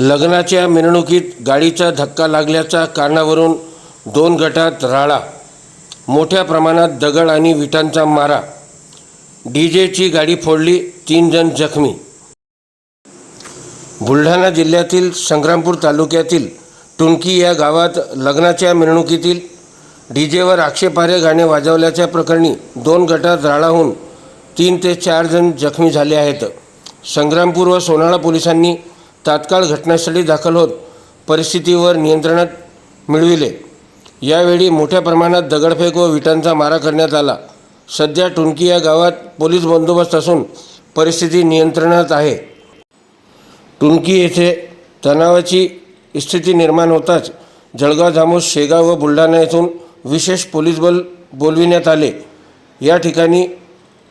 लग्नाच्या मिरवणुकीत गाडीचा धक्का लागल्याच्या कारणावरून दोन गटात राळा मोठ्या प्रमाणात दगड आणि विटांचा मारा. डीजेची गाडी फोडली तीन जण जखमी. बुलढाणा जिल्ह्यातील संग्रामपूर तालुक्यातील टुणकी या गावात लग्नाच्या मिरवणुकीतील डीजेवर आक्षेपार्ह गाणे वाजवल्याच्या प्रकरणी दोन गटात राळाहून तीन ते चार जण जखमी झाले आहेत. संग्रामपूर व सोनाळा पोलिसांनी तात्काळ घटनास्थळी दाखल होत परिस्थितीवर नियंत्रणात मिळविले. यावेळी मोठ्या प्रमाणात दगडफेक व विटांचा मारा करण्यात आला. सध्या टुणकी या गावात पोलीस बंदोबस्त असून परिस्थिती नियंत्रणात आहे. टुणकी येथे तणावाची स्थिती निर्माण होताच जळगाव जामोद शेगाव व बुलढाणा येथून विशेष पोलीस बल बोलविण्यात आले. या ठिकाणी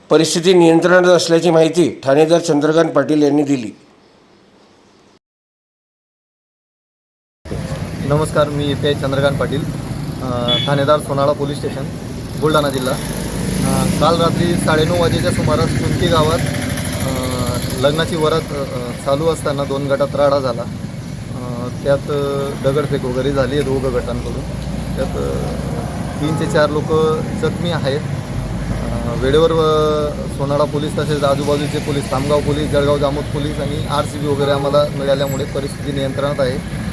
परिस्थिती नियंत्रणात असल्याची माहिती ठाणेदार चंद्रकांत पाटील यांनी दिली. नमस्कार मी पी आय चंद्रकांत पाटील ठाणेदार सोनाळा पोलीस स्टेशन बुलढाणा जिल्हा. काल रात्री साडेनऊ वाजेच्या सुमारास कुंती गावात लग्नाची वरात चालू असताना दोन गटात राडा झाला. त्यात दगडफेक वगैरे झाली आहे दोघं गटांकडून. त्यात तीन ते चार लोक जखमी आहेत. वेळेवर सोनाळा पोलीस तसेच आजूबाजूचे police Khamgaon police Jalgaon Jamod police आणि आर सी बी वगैरे आम्हाला मिळाल्यामुळे परिस्थिती नियंत्रणात आहे.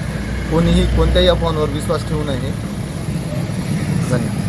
कोणीही कोणत्याही अफवांवर विश्वास ठेवू नये. धन्यवाद.